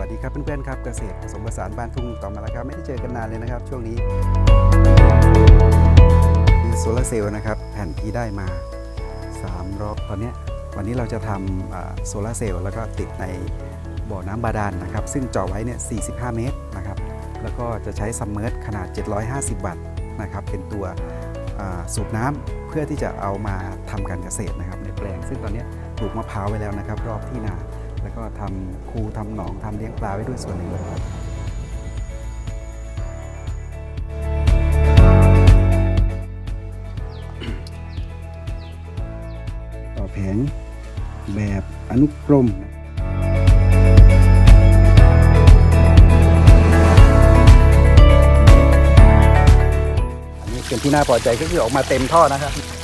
วัสดีครับเพื่อนๆครับเกษตรผสมผสานบ้านทุ่งต่อมาแล้วครับไม่ได้เจอกันนานเลยนะครับ ช่วงนี้มีโซลาร์เซลล์นะครับแผ่นที่ได้มา 3 รอบตอนนี้วันนี้เราจะทำโซลาร์เซลล์แล้วก็ติดในบ่อน้ำบาดาลนะครับ ซึ่งเจาะไว้เนี่ย 45 เมตรนะครับ แล้วก็จะใช้ซัมเมอร์ขนาด 750 วัตต์นะครับ เป็นตัวสูบน้ำเพื่อที่จะเอามาทำการเกษตรนะครับในแปลง ซึ่งตอนนี้ปลูกมะพร้าวไว้แล้วนะครับ รอบที่นา แล้วก็ทำคูทำหนองทำเลี้ยงปลาไว้ด้วยส่วนหนึ่งเลยครับต่อแผงแบบอนุกรมอันนี้เป็นที่น่าพอใจก็คือออกมาเต็มท่อนะครับ